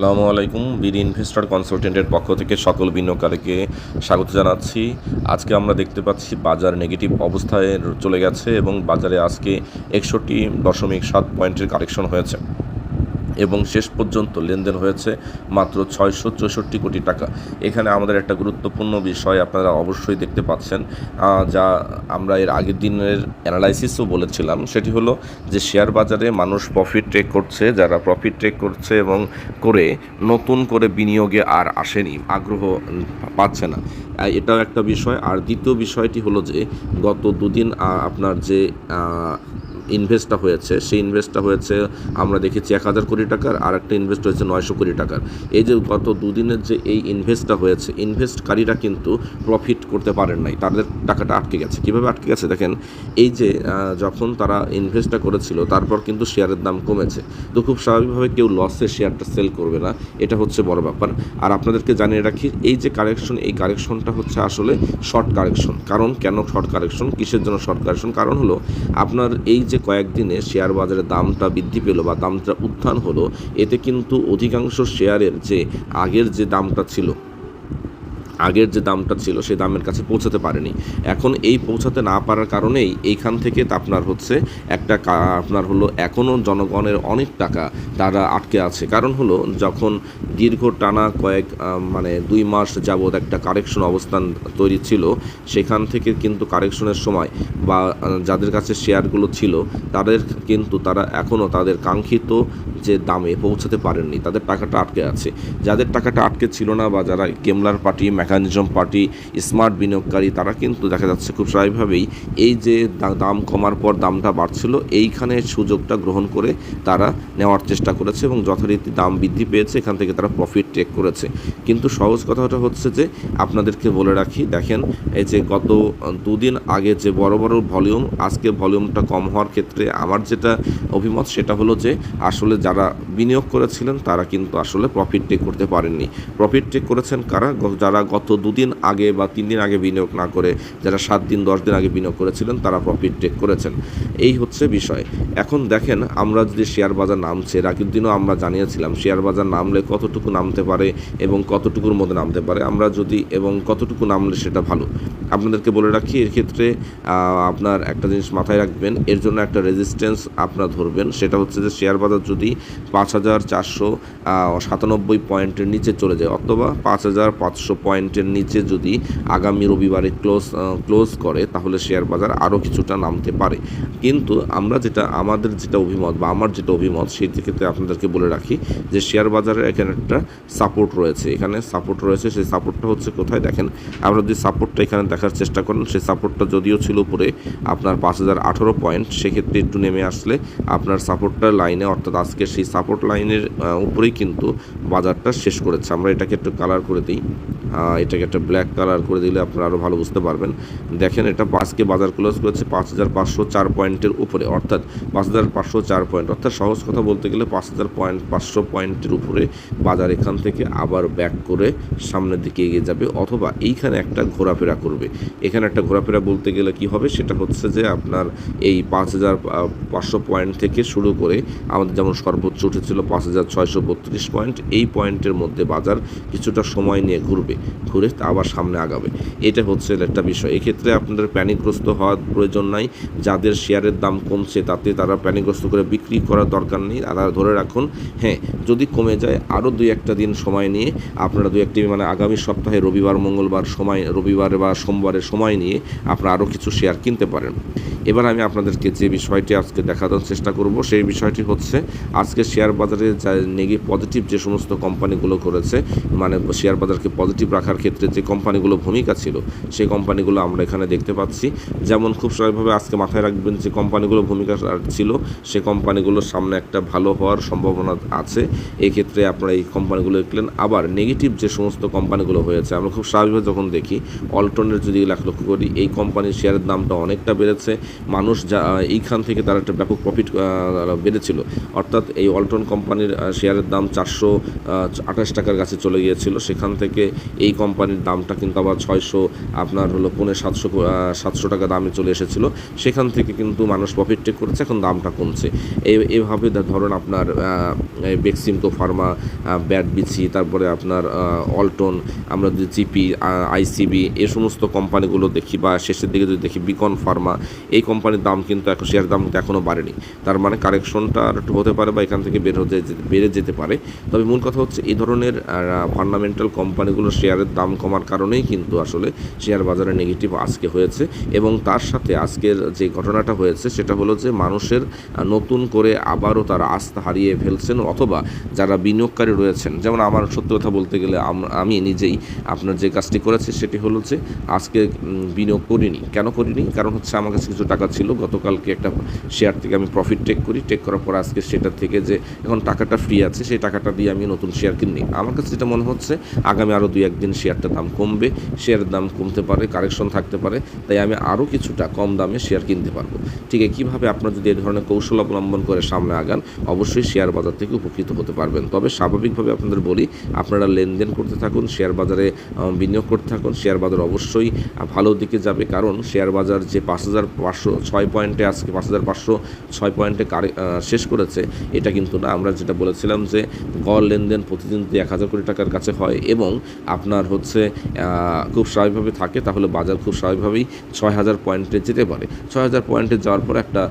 আসসালামু আলাইকুম, BD investor কনসালটেন্টের পক্ষ থেকে সকল বিনিয়োগকারীকে স্বাগত জানাচ্ছি। আজকে আমরা দেখতে পাচ্ছি বাজার নেগেটিভ অবস্থায় চলে গেছে এবং বাজারে আজকে একষট্টি দশমিক সাত পয়েন্টের কারেকশন হয়েছে। এবং শেষ পর্যন্ত লেনদেন হয়েছে মাত্র ছয়শো চৌষট্টি কোটি টাকা। এখানে আমাদের একটা গুরুত্বপূর্ণ বিষয় আপনারা অবশ্যই দেখতে পাচ্ছেন যা আমরা এর আগের দিনের অ্যানালাইসিসও বলেছিলাম। সেটি হলো যে শেয়ার বাজারে মানুষ প্রফিট ট্রেক করছে, যারা প্রফিট ট্রেক করছে এবং করে নতুন করে বিনিয়োগে আর আসেনি, আগ্রহ পাচ্ছে না। এটাও একটা বিষয়। আর দ্বিতীয় বিষয়টি হলো যে গত দুদিন আপনার যে ইনভেস্টটা হয়েছে, সেই ইনভেস্টটা হয়েছে, আমরা দেখেছি এক হাজার কোটি টাকার আর একটা ইনভেস্ট হয়েছে নয়শো কোটি টাকার। এই যে গত দুদিনের যে এই ইনভেস্টটা হয়েছে ইনভেস্টকারীরা কিন্তু প্রফিট করতে পারেন নাই, তাদের টাকাটা আটকে গেছে। কীভাবে আটকে গেছে দেখেন, এই যে যখন তারা ইনভেস্টটা করেছিল, তারপর কিন্তু শেয়ারের দাম কমেছে। তো খুব স্বাভাবিকভাবে কেউ লসে শেয়ারটা সেল করবে না, এটা হচ্ছে বড় ব্যাপার। আর আপনাদেরকে জানিয়ে রাখি, এই যে কারেকশন এই কারেকশনটা হচ্ছে আসলে শর্ট কারেকশন কারণ কেন শর্ট কারেকশন কিসের জন্য শর্ট কারেকশন কারণ হলো, আপনার এই যে কয়েকদিনে শেয়ার বাজারে দামটা বৃদ্ধি পেল বা দামটা উত্থান হলো, এতে কিন্তু অধিকাংশ শেয়ারের যে আগের যে দামটা ছিল আগের যে দামটা ছিল সেই দামের কাছে পৌঁছাতে পারেনি। এখন এই পৌঁছাতে না পারার কারণেই এইখান থেকে আপনার হচ্ছে একটা আপনার হলো এখনও জনগণের অনেক টাকা তারা আটকে আছে। কারণ হলো যখন দীর্ঘ টানা কয়েক মানে দুই মাস যাবৎ একটা কারেকশন অবস্থান তৈরি ছিল, সেখান থেকে কিন্তু কারেকশনের সময় বা যাদের কাছে শেয়ারগুলো ছিল, তাদের কিন্তু তারা এখনও তাদের কাঙ্ক্ষিত যে দামে পৌঁছাতে পারেননি। তাদের টাকাটা আটকে আছে। যাদের টাকাটা আটকে ছিল না বা যারা কেমলার পার্টি মেকানিজম পার্টি স্মার্ট বিনিয়োগকারী, তারা কিন্তু দেখা যাচ্ছে খুব স্বাভাবিকভাবেই এই যে দাম কমার পর দামটা বাড়ছিল, এইখানে সুযোগটা গ্রহণ করে তারা নেওয়ার চেষ্টা করেছে এবং যথারীতি দাম বৃদ্ধি পেয়েছে, এখান থেকে তারা প্রফিট টেক করেছে। কিন্তু সহজ কথাটা হচ্ছে যে, আপনাদেরকে বলে রাখি, দেখেন এই যে গত দুদিন আগে যে বড় বড় ভলিউম, আজকে ভলিউমটা কম হওয়ার ক্ষেত্রে আমার যেটা অভিমত সেটা হলো যে, আসলে যারা বিনিয়োগ করেছিলেন তারা কিন্তু আসলে প্রফিট টেক করতে পারেননি। প্রফিট টেক করেছেন কারা? যারা গত দুদিন আগে বা তিন দিন আগে বিনিয়োগ না করে যারা সাত দিন, দশ দিন আগে বিনিয়োগ করেছিলেন, তারা প্রফিট টেক করেছেন। এই হচ্ছে বিষয়। এখন দেখেন, আমরা যদি শেয়ার বাজার নামছে আগের দিনও আমরা জানিয়েছিলাম শেয়ার বাজার নামলে কতটুকু নামতে পারে এবং কতটুকুর মধ্যে নামতে পারে। আমরা যদি, এবং কতটুকু নামলে সেটা ভালো। আপনাদেরকে বলে রাখি, এর ক্ষেত্রে আপনার একটা জিনিস মাথায় রাখবেন, এর জন্য একটা রেজিস্ট্যান্স আপনার ধরবেন। সেটা হচ্ছে যে শেয়ার বাজার যদি পাঁচ হাজার চারশো সাতানব্বই পয়েন্টের নিচে চলে যায়, অথবা পাঁচ হাজার পাঁচশো পয়েন্টের নিচে যদি আগামী রবিবারে ক্লোজ ক্লোজ করে, তাহলে শেয়ার বাজার আরও কিছুটা নামতে পারে। কিন্তু আমরা যেটা, আমাদের যেটা অভিমত বা আমার যেটা অভিমত, সেই ক্ষেত্রে আপনাদেরকে বলে রাখি যে শেয়ার বাজারের এখানে একটা সাপোর্ট রয়েছে। এখানে সাপোর্ট রয়েছে, সেই সাপোর্টটা হচ্ছে কোথায়? দেখেন, আমরা যদি সাপোর্টটা এখানে দেখার চেষ্টা করেন, সেই সাপোর্টটা যদিও ছিল উপরে আপনার পাঁচ হাজার আঠারো পয়েন্ট, সেক্ষেত্রে একটু নেমে আসলে আপনার সাপোর্টটার লাইনে, অর্থাৎ আজকে সেই সাপোর্ট লাইনের উপরেই কিন্তু বাজারটা শেষ করেছে। আমরা এটাকে একটু কালার করে দিই। এটাকে একটা ব্ল্যাক কালার করে দিলে আপনারা আরও ভালো বুঝতে পারবেন। দেখেন, এটা আজকে বাজার ক্লোজ করেছে পাঁচ হাজার পাঁচশো চার পয়েন্টের উপরে। অর্থাৎ পাঁচ হাজার পাঁচশো চার পয়েন্ট অর্থাৎ সহজ কথা বলতে গেলে পাঁচ হাজার পয়েন্ট পাঁচশো পয়েন্টের উপরে বাজার এখান থেকে আবার ব্যাক করে সামনের দিকে এগিয়ে যাবে। অথবা এইখানে একটা ঘোরাফেরা করবে। এখানে একটা ঘোরাফেরা বলতে গেলে কি হবে? সেটা হচ্ছে যে আপনার এই পাঁচ হাজার পাঁচশো পয়েন্ট থেকে শুরু করে আমাদের যেমন সর্বোচ্চ উঠেছিল পাঁচ হাজার ছয়শো বত্রিশ পয়েন্ট এই পয়েন্টের মধ্যে বাজার কিছুটা সময় নিয়ে ঘুরবে। ঘুরে আবার সামনে আগাবে। এটা হচ্ছে একটা বিষয়। এক্ষেত্রে আপনাদের প্যানিকগ্রস্ত হওয়ার প্রয়োজন নাই। যাদের শেয়ারের দাম কমছে, তাতে তারা প্যানিকগ্রস্ত করে বিক্রি করার দরকার নেই। তারা ধরে রাখুন হ্যাঁ যদি কমে যায় আরও দুই একটা দিন সময় নিয়ে, আপনারা দুই একটি মানে আগামী সপ্তাহে রবিবার, মঙ্গলবার সময়, রবিবার বা সোমবারের সময় নিয়ে আপনারা আরও কিছু শেয়ার কিনতে পারেন। এবার আমি আপনাদেরকে যে বিষয়টি আজকে দেখানোর চেষ্টা করব, সেই বিষয়টি হচ্ছে, আজকে শেয়ার বাজারে যা নেগি পজিটিভ যে সমস্ত কোম্পানিগুলো করেছে মানে শেয়ার বাজারকে পজিটিভ রাখার ক্ষেত্রে যে কোম্পানিগুলো ভূমিকা ছিল, সেই কোম্পানিগুলো আমরা এখানে দেখতে পাচ্ছি। যেমন খুব স্বাভাবিকভাবে আজকে মাথায় রাখবেন যে কোম্পানিগুলো ভূমিকা ছিল, সে কোম্পানিগুলোর সামনে একটা ভালো হওয়ার সম্ভাবনা আছে। এই ক্ষেত্রে আপনারা এই কোম্পানিগুলো দেখলেন। আবার নেগেটিভ যে সমস্ত কোম্পানিগুলো হয়েছে, আমরা খুব স্বাভাবিকভাবে যখন দেখি অল্টনের যদি লাখ লক্ষ্য করি, এই কোম্পানির শেয়ারের দামটা অনেকটা বেড়েছে। মানুষ যা এইখান থেকে তার একটা ব্যাপক প্রফিট বেড়েছিল। অর্থাৎ এই অল্টন কোম্পানির শেয়ারের দাম চারশো আঠাশ টাকার কাছে চলে গিয়েছিল। সেখান থেকে এই কোম্পানির দামটা কিন্তু আবার ছয়শো, আপনার হলো পৌনে সাতশো সাতশো টাকা দামে চলে এসেছিল। সেখান থেকে কিন্তু মানুষ প্রফিট টেক করেছে, এখন দামটা কমছে। এভাবে ধরুন আপনার বেক্সিমকো ফার্মা ব্যাট বিচি তারপরে আপনার অল্টন আমরা যদি জিপি আইসিবি এ সমস্ত কোম্পানিগুলো দেখি বা শেষের দিকে যদি দেখি বিকন ফার্মা এই কোম্পানির দাম কিন্তু এখন শেয়ার দাম এখনও বাড়েনি। তার মানে কারেকশনটা আর হতে পারে বা এখান থেকে বের হতে বেড়ে যেতে পারে। তবে মূল কথা হচ্ছে, এই ধরনের ফান্ডামেন্টাল কোম্পানিগুলোর শেয়ারের দাম কমার কারণেই কিন্তু আসলে শেয়ার বাজারে নেগেটিভ আজকে হয়েছে এবং তার সাথে আজকের যে ঘটনাটা হয়েছে সেটা হলো যে মানুষের নতুন করে আবারও তারা আস্থা হারিয়ে ফেলছেন অথবা যারা বিনিয়োগকারী রয়েছেন। যেমন আমার সত্য কথা বলতে গেলে আমি নিজেই আপনার যে কাজটি করেছি সেটি হলো যে আজকে বিনিয়োগ করিনি। কেন করিনি? কারণ হচ্ছে আমার কাছে কিছু টাকা ছিল। গতকালকে একটা শেয়ার থেকে আমি প্রফিট টেক করি। টেক করার পর আজকে সেটা থেকে যে এখন টাকাটা ফ্রি আছে, সেই টাকাটা দিয়ে আমি নতুন শেয়ার কিনি আমার কাছে যেটা মনে হচ্ছে, আগামী আরও দুই একদিন শেয়ারটার দাম কমবে, শেয়ারের দাম কমতে পারে, কারেকশন থাকতে পারে, তাই আমি আরও কিছুটা কম দামে শেয়ার কিনতে পারব। ঠিক কীভাবে আপনার যদি এই ধরনের কৌশল অবলম্বন করে সামনে আগান, অবশ্যই শেয়ার বাজার থেকে উপকৃত হতে পারবেন। তবে স্বাভাবিকভাবে আপনাদের বলি, আপনারা লেনদেন করতে থাকুন, শেয়ার বাজারে বিনিয়োগ করতে থাকুন, শেয়ার বাজার অবশ্যই ভালো দিকে যাবে, কারণ শেয়ার বাজার যে পাঁচ হাজার পাঁচশো ছয় পয়েন্টে আজকে পাঁচ হাজার পাঁচশো ছয় পয়েন্টে শেষ করেছে, এটা কিন্তু না। আমরা যেটা বলেছিলাম যে গড় লেনদেন প্রতিদিন এক হাজার কোটি টাকার কাছে হয় এবং আপনার হচ্ছে খুব স্বাভাবিকভাবে থাকে, তাহলে বাজার খুব স্বাভাবিকভাবেই ছয় হাজার পয়েন্টে যেতে পারে। ছয় হাজার পয়েন্টে যাওয়ার পর একটা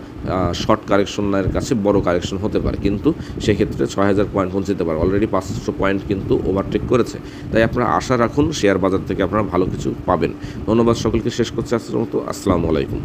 শর্ট কারেকশনের কাছে বড় কারেকশন হতে পারে, কিন্তু সেক্ষেত্রে ছয় হাজার পয়েন্ট পৌঁছে যেতে পারে। অলরেডি পাঁচশো পয়েন্ট কিন্তু ওভারটেক করেছে। তাই আপনারা আশা রাখুন শেয়ার বাজার থেকে আপনারা ভালো কিছু পাবেন। ধন্যবাদ সকলকে, শেষ করছে আজকের মতো। আসসালামু আলাইকুম।